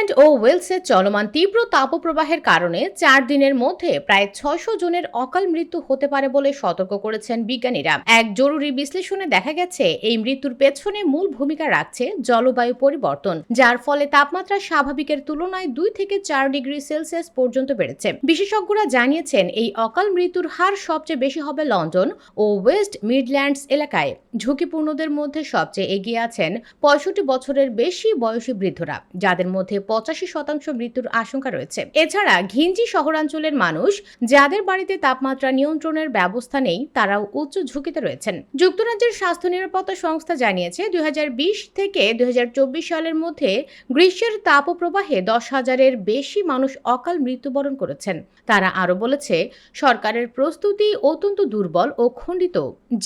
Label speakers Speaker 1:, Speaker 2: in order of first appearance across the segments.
Speaker 1: England ও ওয়েলসের চলমান তীব্র তাপপ্রবাহের কারণে চার দিনের মধ্যে প্রায় ছয়শো জনের অকাল মৃত্যু হতে পারে বলে সতর্ক করেছেন বিজ্ঞানীরা। এক জরুরি বিশ্লেষণে দেখা গেছে, এই মৃত্যুর পেছনে মূল ভূমিকা রাখছে জলবায়ু পরিবর্তন, যার ফলে তাপমাত্রা স্বাভাবিকের তুলনায় দুই থেকে চার ডিগ্রি সেলসিয়াস পর্যন্ত বেড়েছে। বিশেষজ্ঞরা জানিয়েছেন, এই অকাল মৃত্যুর হার সবচেয়ে বেশি হবে লন্ডন ও ওয়েস্ট মিডল্যান্ডস এলাকায়। ঝুঁকিপূর্ণদের মধ্যে সবচেয়ে এগিয়ে আছেন পঁয়ষট্টি বছরের বেশি বয়সী বৃদ্ধরা, যাদের মধ্যে পঁচাশি শতাংশ মৃত্যুর আশঙ্কা রয়েছে। এছাড়া ঘিঞ্জি শহরাঞ্চলের মানুষ যাদের বাড়িতে তাপমাত্রা নিয়ন্ত্রণের ব্যবস্থা নেই, তারাও উচ্চ ঝুঁকিতে রয়েছেন। যুক্তরাজ্যের স্বাস্থ্য নিরাপত্তা সংস্থা জানিয়েছে দু হাজার বিশ থেকে দু হাজার চব্বিশ সালের মধ্যে গ্রীষ্মের তাপপ্রবাহে দশ হাজারের বেশি মানুষ অকাল মৃত্যুবরণ করেছেন। তারা আরও বলেছে, সরকারের প্রস্তুতি অত্যন্ত দুর্বল ও খণ্ডিত,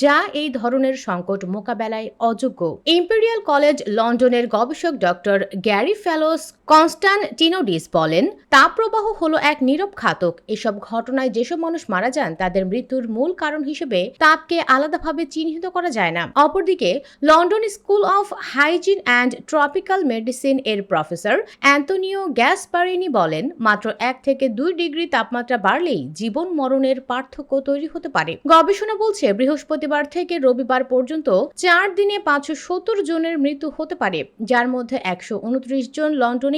Speaker 1: যা এই ধরনের সংকট মোকাবেলায় অযোগ্য। ইম্পেরিয়াল কলেজ লন্ডনের গবেষক ডক্টর গ্যারি ফেলোস কনস্টান্টিনোডিস বলেন, তাপপ্রবাহ হলো এক নীরব ঘাতক। এসব ঘটনায় যেসব মানুষ মারা যান, তাদের মৃত্যুর মূল কারণ হিসেবে তাপকে আলাদাভাবে চিহ্নিত করা যায় না। অপরদিকে, London school of hygiene and tropical medicine এর প্রফেসর অ্যান্টোনিও গ্যাসপারিনি বলেন, মাত্র এক থেকে দুই ডিগ্রি তাপমাত্রা বাড়লেই জীবন মরণের পার্থক্য তৈরি হতে পারে। গবেষণা বলছে, বৃহস্পতিবার থেকে রবিবার পর্যন্ত চার দিনে পাঁচশো সত্তর জনের মৃত্যু হতে পারে, যার মধ্যে একশো উনত্রিশ জন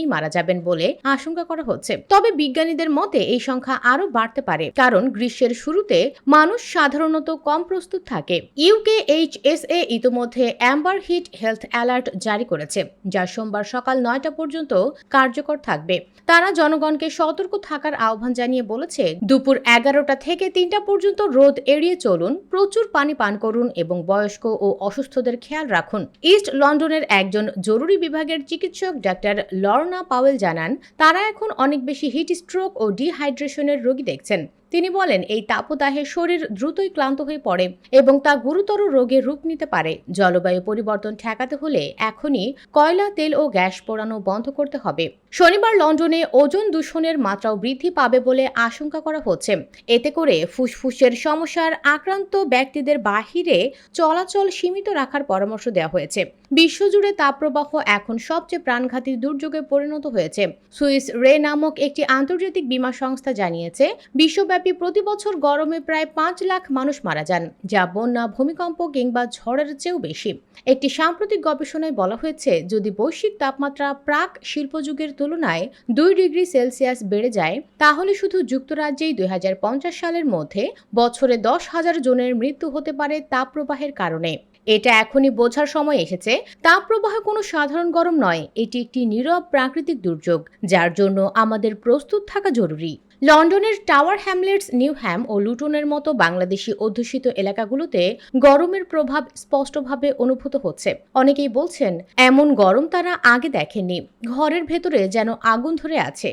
Speaker 1: লন্ডনেই মারা যাবেন বলে আশঙ্কা করা হচ্ছে। তবে বিজ্ঞানীদের মতে এই সংখ্যা আরও বাড়তে পারে, কারণ গ্রীষ্মের শুরুতে মানুষ সাধারণত কম প্রস্তুত থাকে। ইউকে এইচ এস এ ইতিমধ্যে অ্যাম্বার হিট হেলথ অ্যালার্ট জারি করেছে, যা সোমবার সকাল নয়টা পর্যন্ত কার্যকর থাকবে। তারা জনগণকে সতর্ক থাকার আহ্বান জানিয়ে বলেছে, দুপুর এগারোটা থেকে তিনটা পর্যন্ত রোদ এড়িয়ে চলুন, প্রচুর পানি পান করুন এবং বয়স্ক ও অসুস্থদের খেয়াল রাখুন। ইস্ট লন্ডনের একজন জরুরি বিভাগের চিকিৎসক ডাক্তার লর্না পাওয়েল জানান, তারা এখন অনেক বেশি হিট স্ট্রোক ও ডিহাইড্রেশনের রোগী দেখছেন। তিনি বলেন, এই তাপদাহে শরীর দ্রুতই ক্লান্ত হয়ে পড়ে এবং তা গুরুতর রোগের রূপ নিতে পারে। জলবায়ু পরিবর্তন ঠেকাতে হলে এখনই কয়লা, তেল ও গ্যাস পোড়ানো বন্ধ করতে হবে। শনিবার লন্ডনে ওজন দূষণের মাত্রাও বৃদ্ধি পাবে বলে আশঙ্কা করা হচ্ছে। এতে করে ফুসফুসের সমস্যার আক্রান্ত ব্যক্তিদের বাহিরে চলাচল সীমিত রাখার পরামর্শ দেওয়া হয়েছে। বিশ্বজুড়ে তাপপ্রবাহ এখন সবচেয়ে প্রাণঘাতী দুর্যোগে পরিণত হয়েছে। সুইস রে নামক একটি আন্তর্জাতিক বীমা সংস্থা জানিয়েছে, বিশ্বব্যাপী প্রতি বছর গরমে প্রায় পাঁচ লাখ মানুষ মারা যান, যা বন্যা, ভূমিকম্প কিংবা ঝড়ের চেয়েও বেশি। একটি সাম্প্রতিক গবেষণায় বলা হয়েছে, যদি বৈশ্বিক তাপমাত্রা প্রাক শিল্পযুগের তুলনায় দুই ডিগ্রি সেলসিয়াস বেড়ে যায়, তাহলে শুধু যুক্তরাজ্যেই দুই হাজার পঞ্চাশ সালের মধ্যে বছরে দশ হাজার জনের মৃত্যু হতে পারে তাপপ্রবাহের কারণে। এটা এখনই বোঝার সময় এসেছে। তাপপ্রবাহ কোনো সাধারণ গরম নয়, এটি একটি নীরব প্রাকৃতিক দুর্যোগ, যার জন্য আমাদের প্রস্তুত থাকা জরুরি। লন্ডনের টাওয়ার হ্যামলেটস, নিউহ্যাম ও লুটনের মতো বাংলাদেশি অধ্যুষিত এলাকাগুলোতে গরমের প্রভাব স্পষ্টভাবে অনুভূত হচ্ছে। অনেকেই বলছেন, এমন গরম তারা আগে দেখেননি। ঘরের ভেতরে যেন আগুন ধরে আছে।